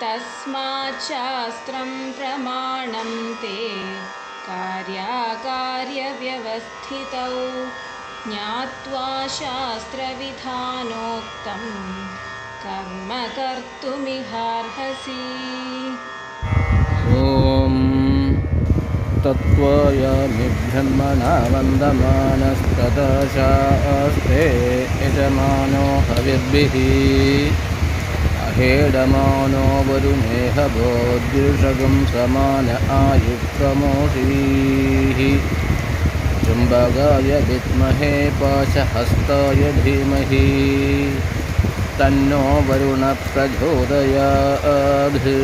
तस्माच्छास्त्रं प्रमाणं ते कार्याकार्यव्यवस्थितौ ज्ञात्वा शास्त्रविधानोक्तं कर्म कर्तुमिहार्हसि। ॐ तत्त्वायामि ब्रह्मणा वन्दमानस्तदशास्ते यजमानो हविर्भिः हेडमानो ഒരു समान സമാന ആയുക്തമോഷീ ചുംബകായ വിദ്മഹേ പാശഹസ്തായ ധീമഹി തന്നോ വരുണ പ്രചോദയാത്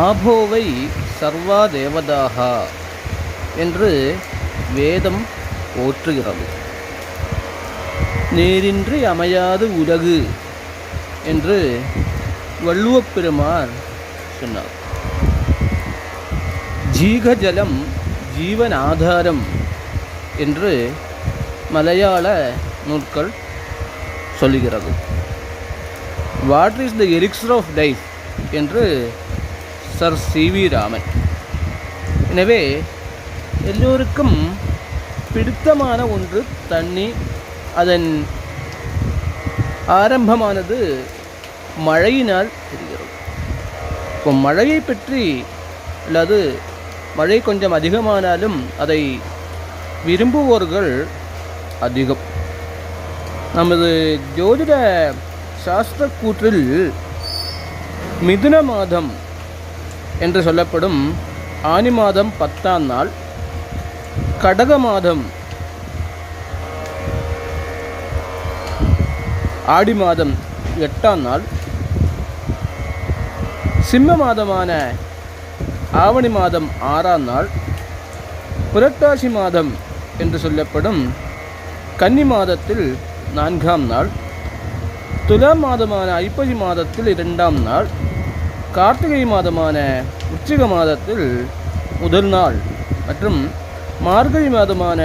ஆபோவை சர்வா தேவதாக என்று வேதம் போற்றுகிறது நேரின்றி அமையாது உலகு என்று வள்ளுவப்பெருமார் சொன்னார். ஜீகஜலம் ஜீவன் ஆதாரம் என்று மலையாள நூல்கள் சொல்லுகிறது. What is the elixir of life என்று சர் சி வி ராமன். எனவே எல்லோருக்கும் பிடித்தமான ஒன்று தண்ணி அதன் ஆரம்பமானது மழையினால் தெரிகிறது. இப்போ மழையை பற்றி அல்லது மழை கொஞ்சம் அதிகமானாலும் அதை விரும்புவோர்கள் அதிகம். நமது ஜோதிட சாஸ்திர கூற்றில் மிதுன மாதம் என்று சொல்லப்படும் ஆனி மாதம் பத்தாம் நாள் கடக மாதம் ஆடி மாதம் எட்டாம் நாள். சிம்ம மாதமான ஆவணி மாதம் ஆறாம் நாள். புரட்டாசி மாதம் என்று சொல்லப்படும் கன்னி மாதத்தில் நான்காம் நாள். துலாம் மாதமான ஐப்பசி மாதத்தில் இரண்டாம் நாள். கார்த்திகை மாதமான உச்சிக மாதத்தில் முதல் நாள் மற்றும் மார்கழி மாதமான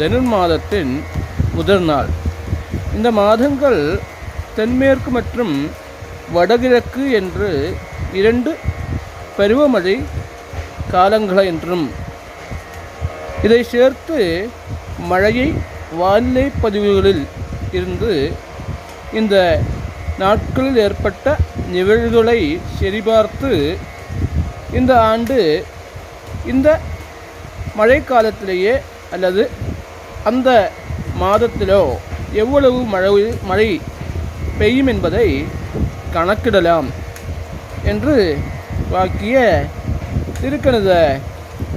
தனுர் மாதத்தின் முதல் நாள். இந்த மாதங்கள் தென்மேற்கு மற்றும் வடகிழக்கு என்று இரண்டு பருவமழை காலங்கள் என்றும் இதை சேர்த்து மழையை வானிலை பதிவுகளில் இருந்து இந்த நாட்களில் ஏற்பட்ட நிகழ்வுகளை சரிபார்த்து இந்த ஆண்டு இந்த மழைக்காலத்திலேயே அல்லது அந்த மாதத்திலோ எவ்வளவு மழை மழை பெய்யும் என்பதை கணக்கிடலாம் என்று வாக்கிய திருக்கணித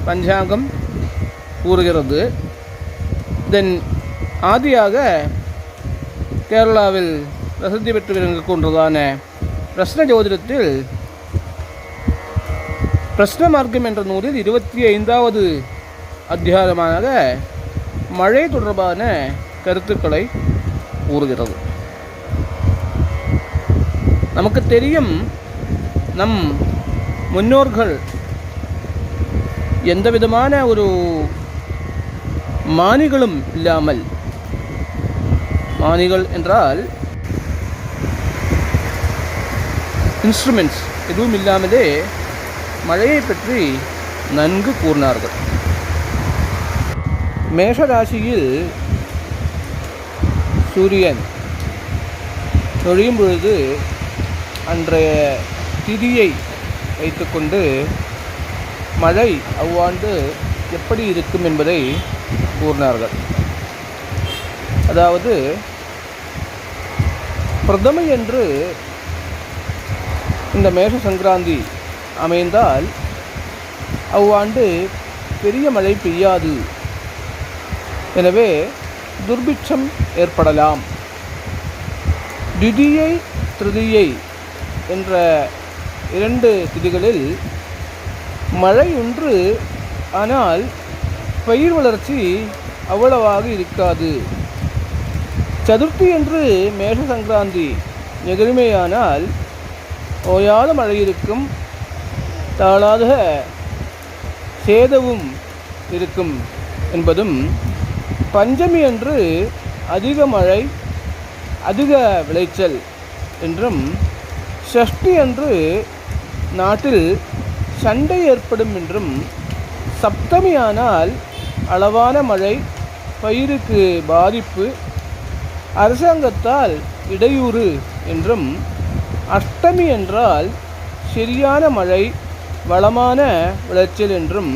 பஞ்சாங்கம் கூறுகிறது. தென் ஆதியாக கேரளாவில் பிரசித்தி பெற்று விளங்கக்கூடியதான பிரஸ்ன ஜோதிடத்தில் பிரஸ்ன மார்க்கம் என்ற நூலில் இருபத்தி ஐந்தாவது அத்தியாயமாக மழை தொடர்பான கருத்துக்களை கூறுகிறது. நமக்கு தெரியும் நம் முன்னோர்கள் எந்த விதமான ஒரு மானிகளும் இல்லாமல் மானிகள் என்றால் இன்ஸ்ட்ருமெண்ட்ஸ் எதுவும் இல்லாமலே மழையை பற்றி நன்கு கூறினார்கள். மேஷராசியில் சூரியன். தொழியும் பொழுது அன்றைய திதியை வைத்துக்கொண்டு மழை அவ்வாண்டு எப்படி இருக்கும் என்பதை கூறினார்கள். அதாவது பிரதமை என்று இந்த மேஷ சங்கராந்தி அமைந்தால் அவ்வாண்டு பெரிய மழை பெய்யாது. எனவே துர்பிட்சம் ஏற்படலாம். திதியை திருதியை என்ற இரண்டு திதிகளில் மழை ஒன்று ஆனால் பயிர் வளர்ச்சி அவ்வளவாக இருக்காது. சதுர்த்தி என்று மேஷ சங்கராந்தி நிகழ்மையானால் ஓயாத மழை இருக்கும் தாழாத சேதவும் இருக்கும் என்பதும் பஞ்சமி அன்று அதிக மழை அதிக விளைச்சல் என்றும் ஷஷ்டி அன்று நாட்டில் சண்டை ஏற்படும் என்றும் சப்தமியானால் அளவான மழை பயிருக்கு பாதிப்பு அரசாங்கத்தால் இடையூறு என்றும் அஷ்டமி என்றால் சரியான மழை வளமான விளைச்சல் என்றும்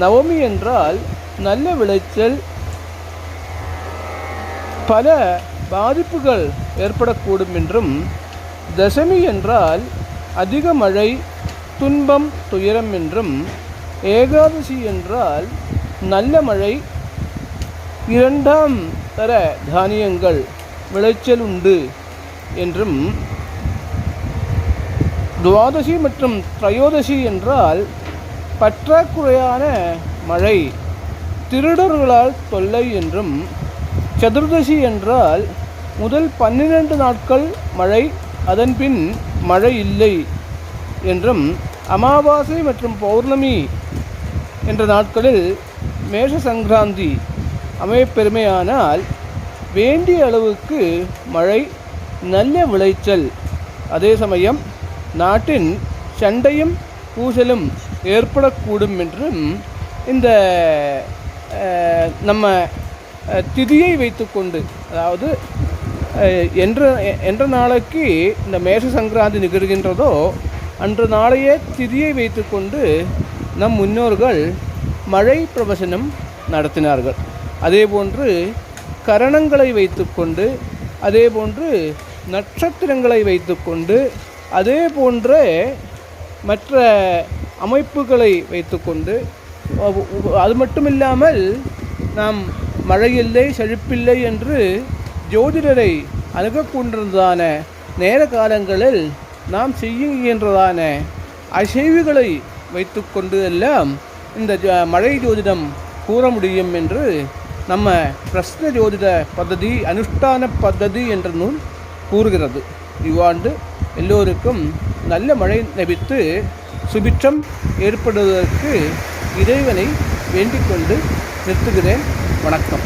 நவமி என்றால் நல்ல விளைச்சல் பல பாதிப்புகள் ஏற்படக்கூடும் என்றும் தசமி என்றால் அதிக மழை துன்பம் துயரம் என்றும் ஏகாதசி என்றால் நல்ல மழை இரண்டாம் தர தானியங்கள் விளைச்சல் உண்டு என்றும் துவாதசி மற்றும் திரையோதசி என்றால் பற்றாக்குறையான மழை திருடர்களால் தொல்லை என்றும் சதுர்தசி என்றால் முதல் பன்னிரண்டு நாட்கள் மழை அதன்பின் மழை இல்லை என்றும் அமாவாசை மற்றும் பௌர்ணமி என்ற நாட்களில் மேஷ சங்கராந்தி அமையப்பெருமையானால் வேண்டிய அளவுக்கு மழை நல்ல விளைச்சல். அதே சமயம் நாட்டின் சண்டையும் பூசலும் ஏற்படக்கூடும் என்றும் இந்த நம்ம திதியை வைத்துக்கொண்டு அதாவது என்ற என்ற நாளைக்கு இந்த மேஷ சங்கராந்தி நிகழ்கின்றதோ அன்று நாளையே திதியை வைத்துக்கொண்டு நம் முன்னோர்கள் மழை பிரவசனம் நடத்தினார்கள். அதேபோன்று கரணங்களை வைத்துக்கொண்டு அதேபோன்று நட்சத்திரங்களை வைத்துக்கொண்டு அதே போன்ற மற்ற அமைப்புகளை வைத்துக்கொண்டு அது மட்டும் இல்லாமல் நாம் மழையில்லை செழிப்பில்லை என்று ஜோதிடரை அணுகக்கூடியதான நேர காலங்களில் நாம் செய்யுகின்றதான அசைவுகளை வைத்துக்கொண்டு எல்லாம் இந்த மழை ஜோதிடம் கூற முடியும் என்று நம்ம பிரஸ்ன ஜோதிட பദ്ധதி அனுஷ்டான பദ്ധதி என்ற நூல் கூறுகிறது. இவ்வாண்டு எல்லோருக்கும் நல்ல மழை லபித்து சுபிட்சம் ஏற்படுவதற்கு இறைவனை வேண்டிக் கொண்டு நிறுத்துகிறேன் வணக்கம்.